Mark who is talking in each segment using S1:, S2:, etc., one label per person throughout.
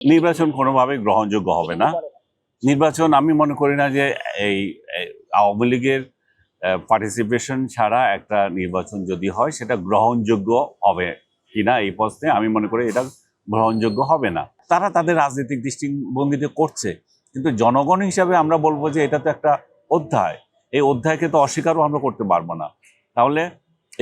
S1: নির্বাচন কোনোভাবে গ্রহণযোগ্য হবে না। নির্বাচন আমি মনে করি না যে এই আওয়ামী লীগের পার্টিসিপেশন ছাড়া একটা নির্বাচন যদি হয় সেটা গ্রহণযোগ্য হবে কিনা এই প্রশ্নে আমি মনে করি এটা গ্রহণযোগ্য হবে না। তারা তাদের রাজনৈতিক দৃষ্টিভঙ্গিতে করছে, কিন্তু জনগণ হিসাবে আমরা বলব যে এটা তো একটা অধ্যায়। এই অধ্যায়কে তো অস্বীকারও আমরা করতে পারব না। তাহলে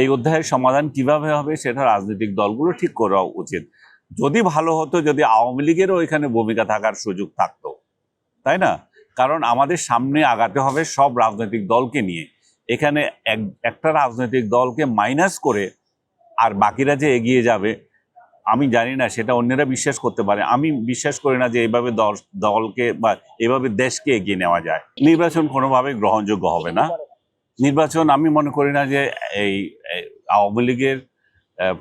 S1: এই অধ্যায়ের সমাধান কীভাবে হবে সেটা রাজনৈতিক দলগুলো ঠিক করা উচিত। যদি ভালো হতো, যদি আওয়ামী লীগেরও এখানে ভূমিকা থাকার সুযোগ থাকতো, তাই না? কারণ আমাদের সামনে আগাতে হবে সব রাজনৈতিক দলকে নিয়ে। এখানে এক, একটা রাজনৈতিক দলকে মাইনাস করে আর বাকিরা যে এগিয়ে যাবে, আমি জানি না, সেটা অন্যরা বিশ্বাস করতে পারে। আমি বিশ্বাস করি না যে এইভাবে দল, দলকে বা এভাবে দেশকে এগিয়ে নেওয়া যায়। নির্বাচন কোনোভাবে গ্রহণযোগ্য হবে না। নির্বাচন, আমি মনে করি না যে এই এই আওয়ামী লীগের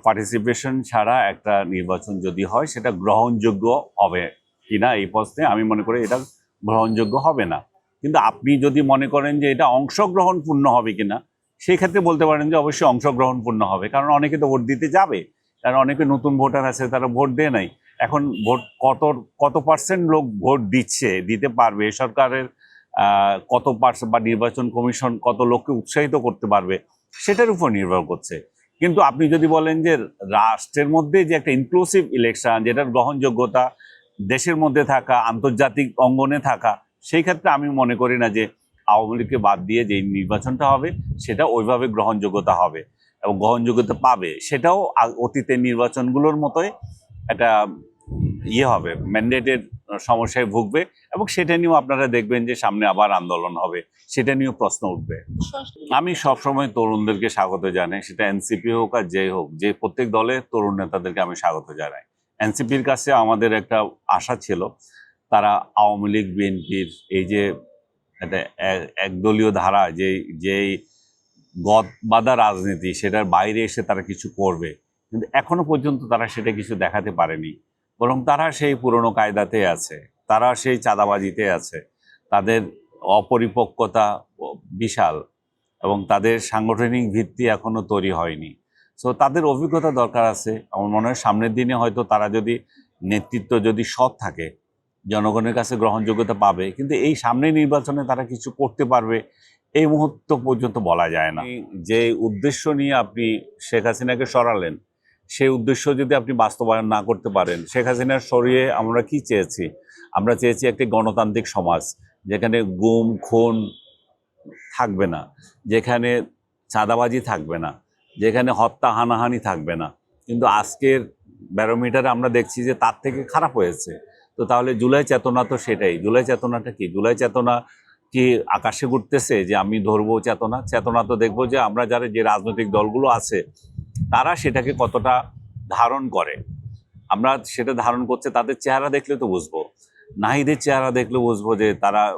S1: পার্টিসিপেশন ছাড়া একটা নির্বাচন যদি হয়, সেটা গ্রহণযোগ্য হবে কিনা এই প্রশ্নে আমি মনে করি এটা গ্রহণযোগ্য হবে না। কিন্তু আপনি যদি মনে করেন যে এটা অংশগ্রহণপূর্ণ হবে কিনা সেই ক্ষেত্রে বলতে পারেন যে অবশ্যই অংশগ্রহণপূর্ণ হবে। কারণ অনেকে তো ভোট দিতে যাবে। কারণ অনেকে নতুন ভোটার আছে, তারা ভোট দেয় নাই। এখন ভোট কত কত পার্সেন্ট লোক ভোট দিচ্ছে, দিতে পারবে? সরকারের কত পার্সেন্ট বা নির্বাচন কমিশন কত লোককে উৎসাহিত করতে পারবে? সেটার উপর নির্ভর করছে। কিন্তু আপনি যদি বলেন যে রাষ্ট্রের মধ্যে যে একটা ইনক্লুসিভ ইলেকশন যেটার গ্রহণযোগ্যতা দেশের মধ্যে থাকা, আন্তর্জাতিক অঙ্গনে থাকা, সেই ক্ষেত্রে আমি মনে করি না যে আওয়ামী লীগকে বাদ দিয়ে যে নির্বাচনটা হবে, সেটা ওইভাবে গ্রহণযোগ্যতা হবে এবং গ্রহণযোগ্যতা পাবে। সেটাও অতীতের নির্বাচনগুলোর মতোই একটা ইয়ে হবে ম্যান্ডেটের সমস্যায় ভুগবে এবং সেটা নিয়েও আপনারা দেখবেন যে সামনে আবার আন্দোলন হবে, সেটা নিয়েও প্রশ্ন উঠবে। আমি সবসময় তরুণদেরকে স্বাগত জানাই, সেটা এনসিপি হোক আর যে হোক, যে প্রত্যেক দলে তরুণ নেতাদেরকে আমি স্বাগত জানাই। এনসিপির কাছে আমাদের একটা আশা ছিল, তারা আওয়ামী লীগ, বিএনপির এই যে একটা একদলীয় ধারা যে যেই গদ বাঁধা রাজনীতি, সেটার বাইরে এসে তারা কিছু করবে। কিন্তু এখনও পর্যন্ত তারা সেটা কিছু দেখাতে পারেনি। বরং তারা সেই পুরনো কায়দাতে আছে, তারা সেই চাঁদাবাজিতে আছে। তাদের অপরিপক্কতা বিশাল এবং তাদের সাংগঠনিক ভিত্তি এখনও তৈরি হয়নি। সো তাদের অভিজ্ঞতা দরকার আছে। আমার মনে হয় সামনের দিনে হয়তো তারা যদি নেতৃত্ব যদি সৎ থাকে, জনগণের কাছে গ্রহণযোগ্যতা পাবে, কিন্তু এই সামনে নির্বাচনে তারা কিছু করতে পারবে, এই মুহূর্ত পর্যন্ত বলা যায় না। যে উদ্দেশ্য নিয়ে আপনি শেখ হাসিনাকে সরালেন সেই উদ্দেশ্য যদি আপনি বাস্তবায়ন না করতে পারেন, শেখ হাসিনার সরিয়ে আমরা কি চেয়েছি? আমরা চেয়েছি একটি গণতান্ত্রিক সমাজ, যেখানে গুম, খুন থাকবে না, যেখানে চাঁদাবাজি থাকবে না, যেখানে হত্যা, হানাহানি থাকবে না। কিন্তু আজকের ব্যারোমিটারে আমরা দেখছি যে তার থেকে খারাপ হয়েছে। তো তাহলে জুলাই চেতনা তো সেটাই। জুলাই চেতনাটা কি? জুলাই চেতনা কি আকাশে ঘুরতেছে যে আমি ধরবো চেতনা? চেতনা তো দেখব যে আমরা যারা যে রাজনৈতিক দলগুলো আছে তারা সেটাকে কতটা ধারণ করে। আমরা সেটা ধারণ করছে তাদের চেহারা দেখলে তো বুঝব। নাহিদের চেহারা দেখলে বুঝব যে তারা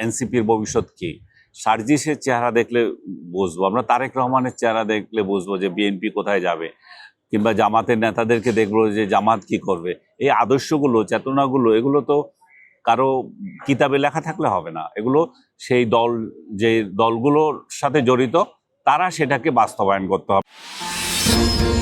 S1: এনসিপির ভবিষ্যৎ কি। সার্জিসের চেহারা দেখলে বুঝব। আমরা তারেক রহমানের চেহারা দেখলে বুঝব যে বিএনপি কোথায় যাবে। কিংবা জামাতের নেতাদেরকে দেখব যে জামাত কি করবে। এই আদর্শগুলো, চেতনাগুলো, এগুলো তো কারও কিতাবে লেখা থাকলে হবে না। এগুলো সেই দল, যে দলগুলোর সাথে জড়িত, তারা সেটাকে বাস্তবায়ন করতে হবে। Thank you.